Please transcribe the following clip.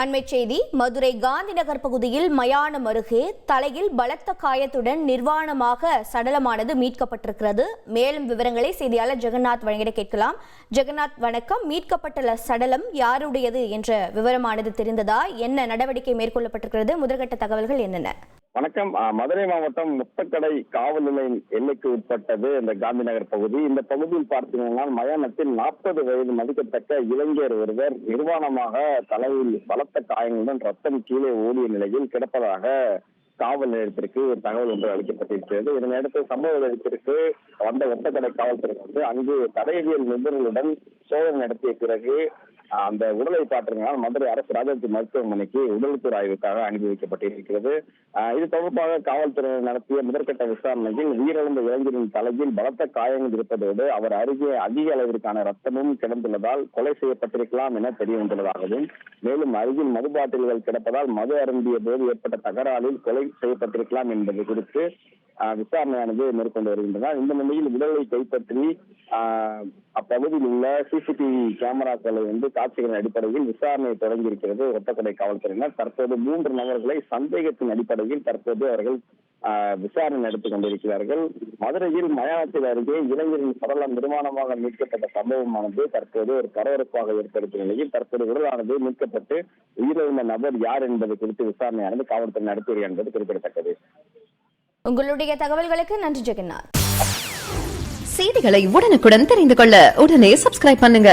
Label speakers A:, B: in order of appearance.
A: அண்மைச் செய்தி மதுரை காந்தி நகர் பகுதியில் மயானம் அருகே தலையில் பலத்த காயத்துடன் நிர்வாணமாக சடலமானது மீட்கப்பட்டிருக்கிறது. மேலும் விவரங்களை செய்தியாளர் ஜெகநாத் வழங்கிட கேட்கலாம். ஜெகநாத் வணக்கம். மீட்கப்பட்டுள்ள சடலம் யாருடையது என்ற விவரமானது தெரிந்ததா? என்ன நடவடிக்கை மேற்கொள்ளப்பட்டிருக்கிறது? முதற்கட்ட தகவல்கள் என்னென்ன?
B: வணக்கம். மதுரை மாவட்டம் முத்தக்கடை காவல் நிலையம் எல்லைக்கு உட்பட்டது இந்த காந்தி நகர் பகுதி. இந்த பகுதியில் பார்த்தீங்கன்னா மயானத்தில் நாற்பது வயது மதிக்கத்தக்க இளைஞர் ஒருவர் நிர்வாணமாக தலையில் பலத்த காயங்களுடன் ரத்தம் கீழே ஓடிய நிலையில் கிடப்பதாக காவல் நிலையத்திற்கு ஒரு தகவல் ஒன்று அளிக்கப்பட்டிருக்கிறது. இதனையடுத்து சம்பவ இடத்திற்கு வந்த ஒத்தக்கடை காவல்துறை வந்து அங்கு தடையவியல் நிபுணர்களுடன் சோதனை நடத்திய பிறகு அந்த உடலை பார்த்தீங்கன்னா மதுரை அரசு ராஜாஜி மருத்துவமனைக்கு உடல்துறை ஆய்வுக்காக அனுப்பி வைக்கப்பட்டிருக்கிறது. இது தொடர்பாக காவல்துறையினர் நடத்திய முதற்கட்ட விசாரணையில் உயிரிழந்த இளைஞரின் தலையில் பலத்த காயங்கள் இருப்பதோடு அவர் அருகே அதிக அளவிற்கான ரத்தமும் கிடந்துள்ளதால் கொலை செய்யப்பட்டிருக்கலாம் என தெரிய வந்துள்ளதாகவும் மேலும் அருகில் மது பாட்டில்கள் கிடப்பதால் மது அருந்திய போது ஏற்பட்ட தகராறில் கொலை செய்யப்பட்டிருக்கலாம் என்பது குறித்து விசாரணையானது மேற்கொண்டு வருகின்றன. இந்த நிலையில் உடலை கைப்பற்றி அப்பகுதியில் உள்ள சிசிடிவி கேமராக்களை வந்து காட்சிகளின் அடிப்படையில் விசாரணை தொடங்கி இருக்கிறது ஒத்தக்கடை காவல்துறையினர். தற்போது மூன்று நபர்களை சந்தேகத்தின் அடிப்படையில் தற்போது அவர்கள் விசாரணை நடத்திக் கொண்டிருக்கிறார்கள். மதுரையில் மயானத்தில் அருகே இளைஞரின் சடலம் நிர்மாணமாக மீட்கப்பட்ட சம்பவமானது தற்போது ஒரு பரபரப்பாக ஏற்படுத்திய நிலையில் தற்போது உடலானது மீட்கப்பட்டு உயிரிழந்த நபர் யார் என்பது குறித்து விசாரணையானது காவல்துறை நடத்தி என்பது குறிப்பிடத்தக்கது.
A: உங்களுடைய தகவல்களுக்கு நன்றி ஜெகநாத்.
C: செய்திகளை உடனுக்குடன் தெரிந்து கொள்ள உடனே சப்ஸ்கிரைப் பண்ணுங்க.